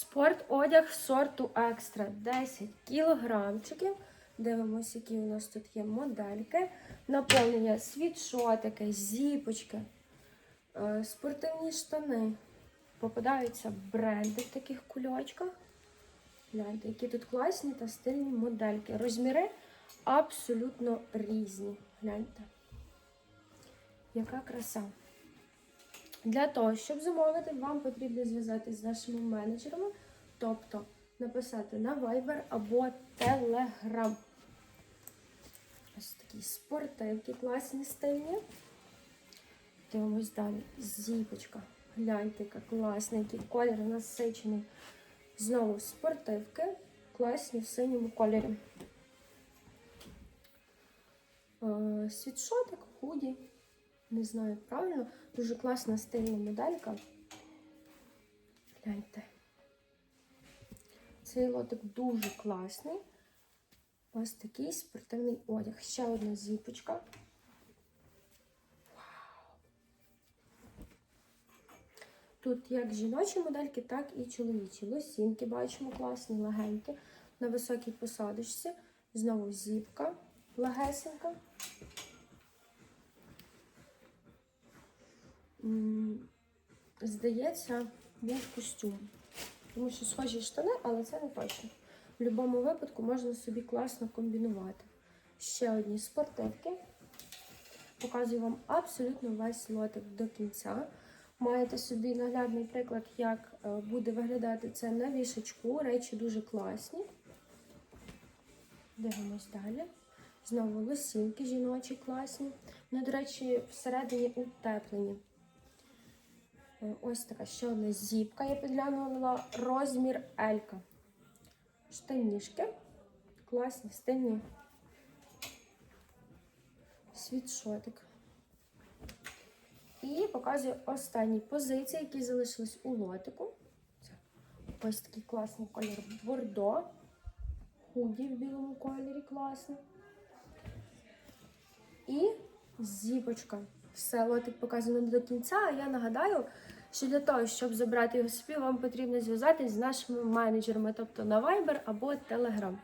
Спорт одяг сорту екстра 10 кілограмчиків. Дивимося, які у нас тут є модельки. Наповнення світшотики, зіпочки, е, спортивні штани. Попадаються бренди в таких кульочках. Гляньте, які тут класні та стильні модельки. Розміри абсолютно різні. Гляньте. Яка краса. Для того, щоб замовити, вам потрібно зв'язатися з нашими менеджерами, тобто написати на Viber або Telegram. Ось такі спортивки класні стильні. Дивимось далі. Зіпочка. Гляньте, яка класна, який колір насичений. Знову спортивки. Класні в синьому кольорі. Е, Світшотик, худі. Не знаю правильно. Дуже класна стильна моделька. Гляньте. Цей лотик дуже класний. Ось такий спортивний одяг. Ще одна зіпочка. Тут як жіночі модельки, так і чоловічі. Лосінки бачимо класні, легенькі. На високій посадочці. Знову зіпка легесенька. Здається, був костюм. Тому що схожі штани, але це не точно. В будь-якому випадку можна собі класно комбінувати. Ще одні спортивки. Показую вам абсолютно весь лотик до кінця. Маєте собі наглядний приклад, як е, буде виглядати це на вішачку. Речі дуже класні. Дивимось далі. Знову лосінки жіночі класні. Ну, до речі, всередині утеплені. Е, Ось така ще одна зіпка. Я підглянула розмір Елька. Штанішки. Класні, стильні. Світшотик. І показую останні позиції, які залишились у лотику. Ось такий класний колір бордо. Худі в білому кольорі класно. І зіпочка. Все, лотик показано до кінця. А я нагадаю, що для того, щоб забрати його собі, вам потрібно зв'язатись з нашими менеджерами, тобто на Viber або Telegram.